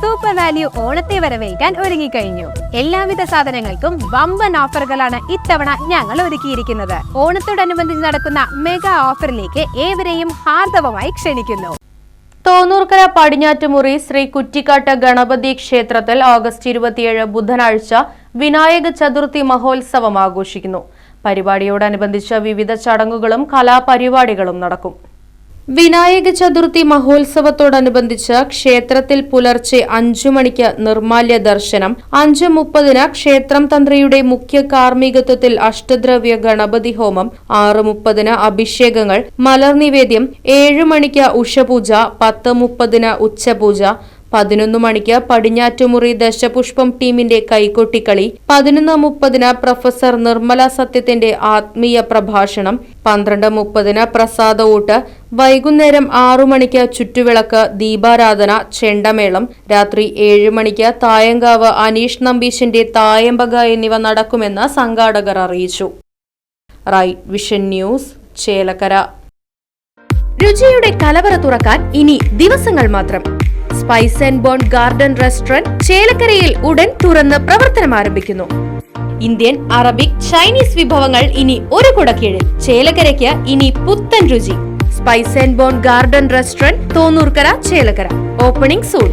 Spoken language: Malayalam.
സൂപ്പർ വാല്യൂ ഓണത്തെ വരവേൽക്കാൻ ഒരുങ്ങിക്കഴിഞ്ഞു. എല്ലാവിധ സാധനങ്ങൾക്കും വമ്പൻ ഓഫറുകളാണ് ഇത്തവണ ഞങ്ങൾ ഒരുക്കിയിരിക്കുന്നത്. ഓണത്തോടനുബന്ധിച്ച് നടക്കുന്ന മെഗാ ഓഫറിലേക്ക് ഏവരെയും ഹാർദവമായി ക്ഷണിക്കുന്നു. തോന്നൂർക്കര പടിഞ്ഞാറ്റുമുറി ശ്രീ കുറ്റിക്കാട്ട് ഗണപതി ക്ഷേത്രത്തിൽ ഓഗസ്റ്റ് ഇരുപത്തിയേഴ് ബുധനാഴ്ച വിനായക ചതുർത്ഥി മഹോത്സവം ആഘോഷിക്കുന്നു. പരിപാടിയോടനുബന്ധിച്ച് വിവിധ ചടങ്ങുകളും കലാപരിപാടികളും നടക്കും. വിനായക ചതുർത്ഥി മഹോത്സവത്തോടനുബന്ധിച്ച് ക്ഷേത്രത്തിൽ പുലർച്ചെ അഞ്ചു മണിക്ക് നിർമാല്യ ദർശനം അഞ്ച് മുപ്പതിന് ക്ഷേത്രം തന്ത്രിയുടെ മുഖ്യ കാർമ്മികത്വത്തിൽ അഷ്ടദ്രവ്യ ഗണപതി ഹോമം ആറ് മുപ്പതിന് അഭിഷേകങ്ങൾ മലർനിവേദ്യം ഏഴ് മണിക്ക് ഉഷപൂജ പത്ത് മുപ്പതിന് ഉച്ചപൂജ പതിനൊന്ന് മണിക്ക് പടിഞ്ഞാറ്റുമുറി ദശപുഷ്പം ടീമിന്റെ കൈകൊട്ടിക്കളി പതിനൊന്ന് മുപ്പതിന് പ്രൊഫസർ നിർമ്മല സത്യത്തിന്റെ ആത്മീയ പ്രഭാഷണം പന്ത്രണ്ട് മുപ്പതിന് പ്രസാദ ഊട്ട് വൈകുന്നേരം ആറു മണിക്ക് ചുറ്റുവിളക്ക് ദീപാരാധന ചെണ്ടമേളം രാത്രി ഏഴ് മണിക്ക് തായങ്കാവ് അനീഷ് നമ്പീശിന്റെ തായമ്പക എന്നിവ നടക്കുമെന്ന് സംഘാടകർ അറിയിച്ചു. Right vision news Chelakkara. രുചിയുടെ കലവറ തുറക്കാൻ ഇനി ദിവസങ്ങൾ മാത്രം. Spice and bone garden restaurant ചേലക്കരയിൽ ഉടൻ തുറന്ന് പ്രവർത്തനം ആരംഭിക്കുന്നു. ഇന്ത്യൻ അറബിക് ചൈനീസ് വിഭവങ്ങൾ ഇനി ഒരു കുടക്കീഴിൽ. ചേലക്കരയ്ക്ക് ഇനി പുത്തൻ രുചി. Spice and bone garden restaurant Thonnoorkkara Chelakkara opening soon